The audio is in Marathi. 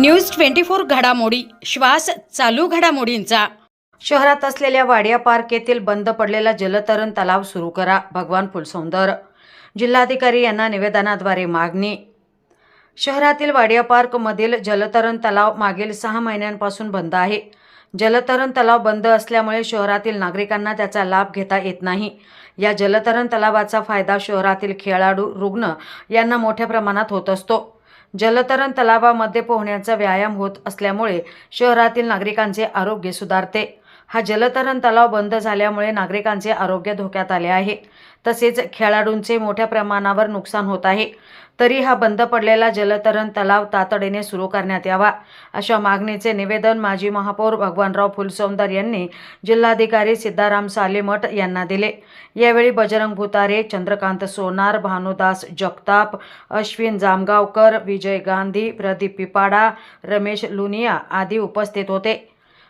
न्यूज ट्वेंटी फोर घडामोडी. श्वास चालू घडामोडींचा. शहरात असलेल्या वाडिया पार्क येथील बंद पडलेला जलतरण तलाव सुरू करा भगवान फुलसौंदर. जिल्हाधिकारी यांना निवेदनाद्वारे मागणी. शहरातील वाडिया पार्कमधील जलतरण तलाव मागील सहा महिन्यांपासून बंद आहे. जलतरण तलाव बंद असल्यामुळे शहरातील नागरिकांना त्याचा लाभ घेता येत नाही. या जलतरण तलावाचा फायदा शहरातील खेळाडू रुग्ण यांना मोठ्या प्रमाणात होत असतो. जलतरण तलावामध्ये पोहण्याचा व्यायाम होत असल्यामुळे शहरातील नागरिकांचे आरोग्य सुधारते. हा जलतरण तलाव बंद झाल्यामुळे नागरिकांचे आरोग्य धोक्यात आले आहे. तसेच खेळाडूंचे मोठ्या प्रमाणावर नुकसान होत आहे. तरी हा बंद पडलेला जलतरण तलाव तातडीने सुरू करण्यात यावा अशा मागणीचे निवेदन माजी महापौर भगवानराव फुलसौंदर यांनी जिल्हाधिकारी सिद्धाराम सालेमठ यांना दिले. यावेळी बजरंग भुतारे चंद्रकांत सोनार भानुदास जगताप अश्विन जामगावकर विजय गांधी प्रदीप पिपाडा रमेश लुनिया आदी उपस्थित होते.